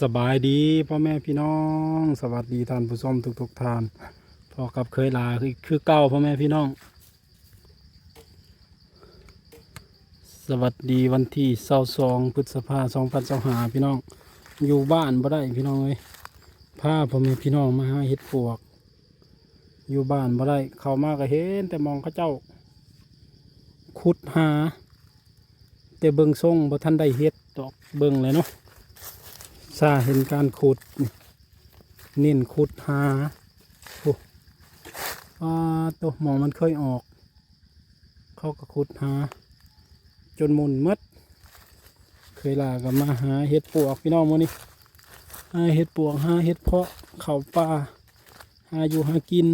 สบายดีพ่อแม่พี่น้อง สวัสดีท่านผู้ชมทุกๆท่านพอกับเคยลาคือคือเก่าพ่อแม่พี่น้อง สวัสดีวันที่เสาสองพฤษภาสองพันสองหาพี่น้อง อยู่บ้านบ่ได้พี่น้องเลยพาพ่อแม่พี่น้องมาหาเห็ดปวก อยู่บ้านบ่ได้เข้ามาก็เห็น แต่มองเขาเจ้า ขุดหา แต่เบิงทรงบ่ทันได้เฮ็ดดอกเบิงเลยเนาะ ซาเห็นการขุดนี่เน้นขุดหาโอ้อ่าตัวหมองมันเคยออก เขาก็ขุดหา จนมุนหมดเคยลากับมาหาเห็ดปวกพี่น้องมื้อนี้หาเห็ดปวกหาเห็ดเพาะเขาป่าหาอยู่หากิน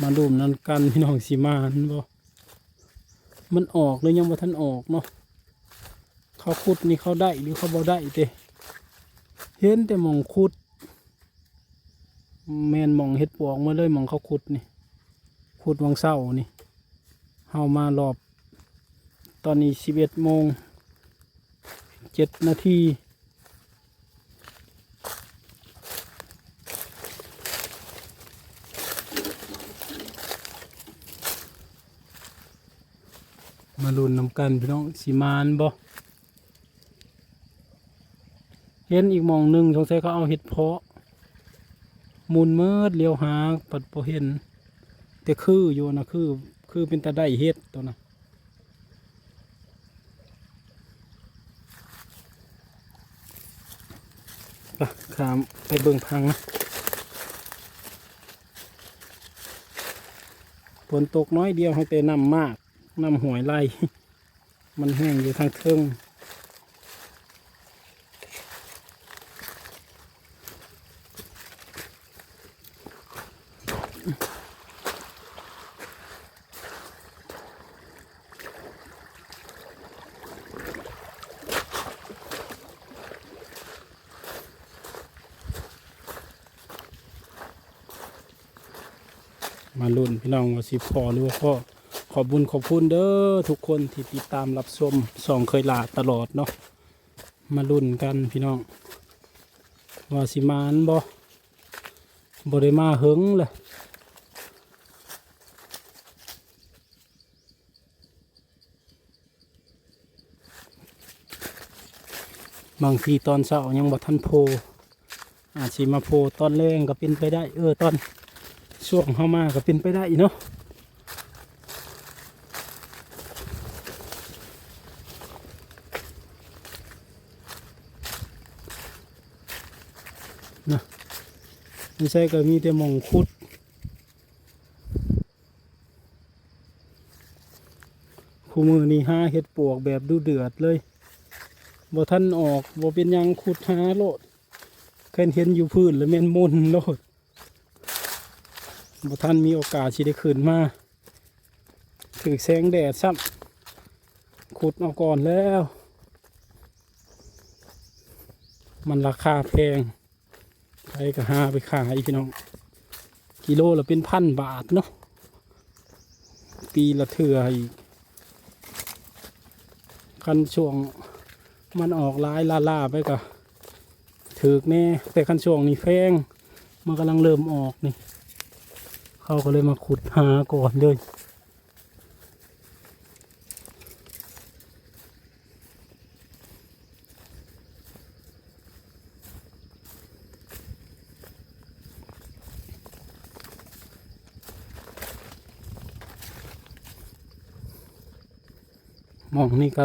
มาดูมนั้นกันพี่น้องสีมานบ่มันออกเลยยังบ่าทันออกเนาะ เขาขุดนี่เขาได้หรือเขาบ่ได้เต้เห็นแต่หมองขุดแมนหมองเห็ดปวกมาเลยหมองเขาขุดนี่ขุดวังเศร้านี่เฮามารอบ ตอนนี้สิบเอ็ดโมงเจ็ดนาทีมาลุ้นนำกันพี่น้องสีมานบ่ เห็นอีกมองหนึ่งสงสัยเขาเอาเห็ดเพาะมุนเมิดเลี้ยวหาปัดพอเห็น แต่คืออยู่นะคือ คือเป็นตาได้เห็ดตัวนะไปขามไปเบิ่งพังนะฝนตกน้อยเดียวให้แต่น้ำมากน้ำหวยไล่มันแห้งอยู่ทางเทิง มาลุ่นพี่น้องว่าสิพอหรือว่าพ่อขอบบุญขอบคุณเด้อทุกคนที่ติดตามรับชมสองเคยลาตลอดเนาะมาลุ่นกันพี่น้องว่าสิมานบ่บ่ได้มาเฮงเลยบางทีตอนเช้ายังบ่ทันโพอาจสิมาโพตอนแรงก็เป็นไปได้ เออตอน ช่วงเข้ามาก็เป็นไปได้เนาะนะไม่ใช่ก็มีแต่มองคุดคู่มือนี่ห้าเห็ดปวกแบบดูเดือดเลยบ่ท่านออกบ่เป็นยังขุดหาโลดแค่เห็นอยู่พื้นแล้วแม่นมุนโลด บ่ท่านมีโอกาสที่ได้ขึ้นมาถือแสงแดดซ้ำขุดเอาก่อนแล้ว มันราคาแพงใครก็หาไปขายพี่น้อง กิโลละเป็นพันบาทเนาะปีละเถื่ออีกคันช่วงมันออกลายล่าล่าๆไปก็ถือแน่แต่คันช่วงนี้แพงมันกำลังเริ่มออกนี่ เขาก็เลยมาขุดหาก่อนเลยมองนี่ก็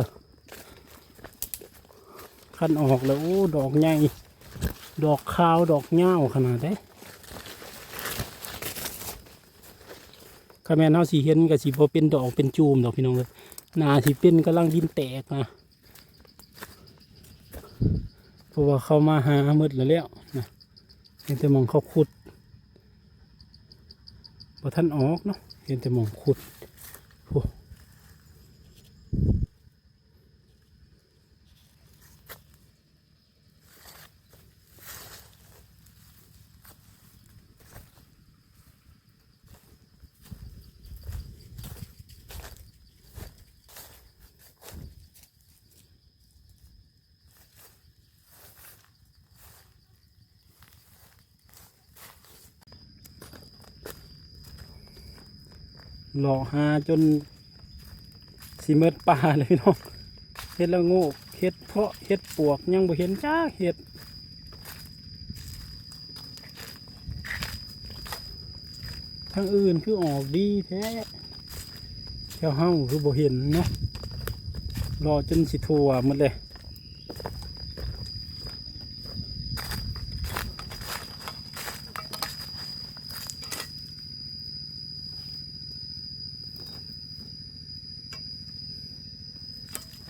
ขั้นออกแล้วโอ้ดอกใหญ่ ดอกขาว ดอกเงาขนาดได้ ข้าแม่นเฮาสีเห็นกับสีพอเป็นดอกเป็นจูมดอกพี่น้องเลยนาสีเป็นกำลังดินแตกนะเพราะว่าเขามาหามืดแล้วแล้วนะเห็นแต่มองเขาขุดพอท่านออกเนาะเห็นแต่มองขุดโอ้ หลอกหาจนสิเมิดป่าเลยพี่น้องเฮ็ดละโงกเฮ็ดเพาะเฮ็ดปวกยังบ่เห็นจ้าเฮ็ดทางอื่นคือออกดีแท้แถวเฮาคือบ่เห็นเนาะรอจนสิทั่วหมดเลย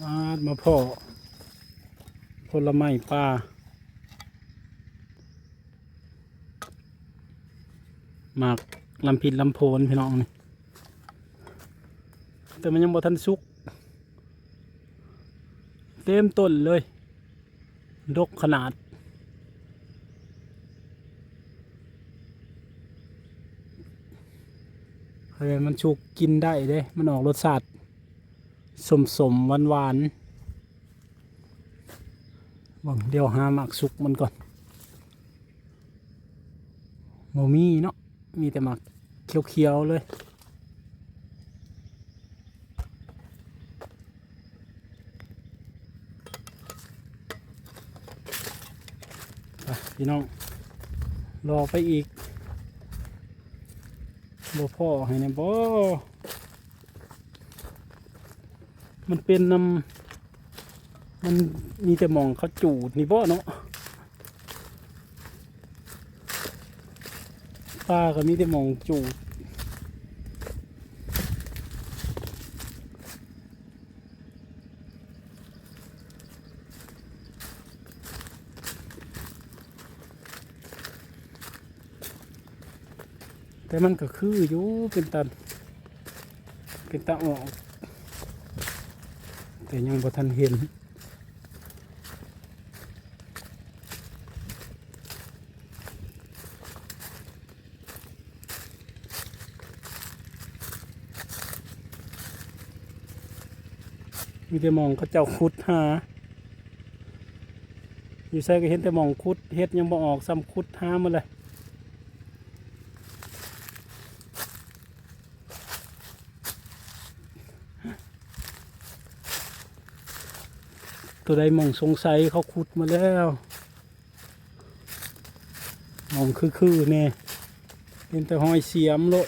อาดมาพ่อผลไม้ป่าหมากลำพินลำโพนพี่น้องนี่แต่มันยังบ่ทันสุก เต็มต้นเลย ดกขนาด เฮ้ยมันชุกกินได้เด้ มันออกรสชาติ สมสมหวานหวานบังเดี๋ยวหาหมักสุกมันก่อนโมมีเนาะมีแต่หมักเขียวๆเลยไปพี่น้อง รอไปอีกบ่พ่อให้แนะบ่ มันเป็นนำมันมีแต่มองเขาจูดนี่บ่เนาะปลาก็มีแต่มองจูดแต่มันก็คืออยู่เป็นตันเป็นตาออก แต่ยังบ่ทันเห็นมีแต่มองเขาเจ้าขุดหาอยู่ใส่ก็เห็นแต่มองขุดเฮ็ดยังบ่ออกซ้ำขุดหามาเลย ตัวใดมองสงสัยเขาขุดมาแล้วมองคือๆเนี่ยเป็นแต่หอยเสียมโลด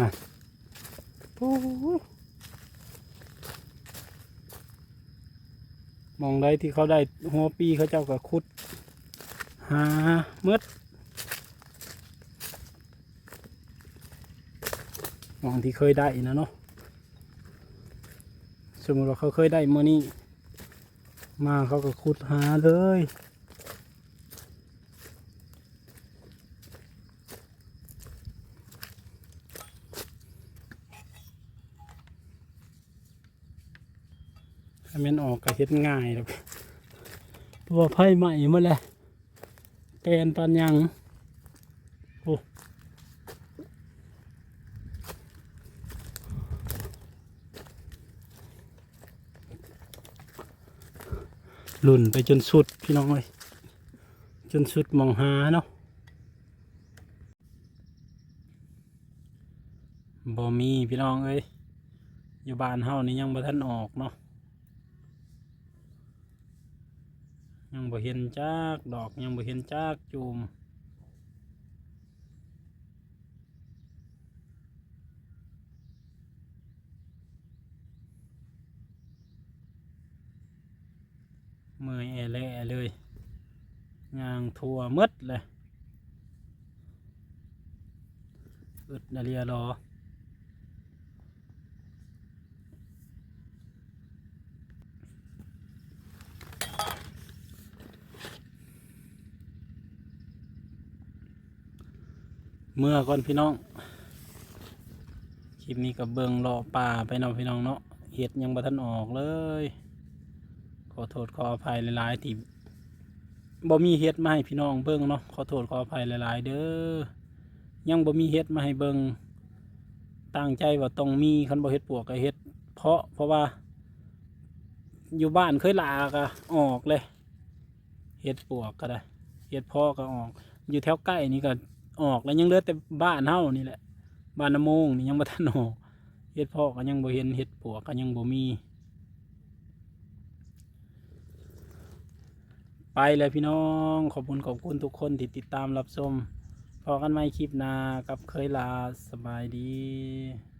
นะ มองใดที่เขาได้หัวปีเขาเจ้าก็ขุด หาเมืดมองที่เคยได้นะเนาะสมมติว่าเขาเคยได้เมื่อนี้ มาเขาก็ขุดหาเลย ถ้ามันออกก็เฮ็ดง่ายหรอกเพราะว่าไผ่ใหม่มาแล้วแกนปันยังโอ้หลุ่นไปจนสุดพี่น้องเลยจนสุดมองหาเนาะบ่มีพี่น้องเอ้ยอยู่บ้านเฮานี่ยังบ่ทันออกเนาะ ยังบ่เห็นจากดอกยังบ่เห็นจากจูมเมื่อยแอแลเลยยางทั่วหมดเลยอึดนาเรียรอ เมื่อก่อนพี่น้อง คลิปนี้กับเบิงรอป่าไปนาะพี่น้องเนาะเห็ดยังบ่ทันออกเลย ขอโทษขออภัยหลายๆที่บ่มีเฮ็ดมาให้พี่น้องเบิงเนาะขอโทษขออภัยหลายๆ เด้อยังบ่มีเฮ็ดมาให้เบิงตั้งใจว่าต้องมีคันบ่เฮ็ดปวกก็เฮ็ดเพราะเพราะว่า อยู่บ้านเคยลาก็ออกเลยเฮ็ดปวกก็ได้เฮ็ดพ่อก็ออก อยู่แถวใกล้นี่ก็ ออกแล้วยังเหลือแต่บ้านเฮานี่แหละ บ้านน้ำโมงนี่ยังบ่ทันออกเฮ็ดพ่อก็ยังบ่เห็นเฮ็ดปวก็ยังบ่มี ไปเลยพี่น้องขอบคุณขอบคุณทุกคนที่ติดตามรับชมพอกันไหม่คลิปหน้ากับเคยลาสบายดี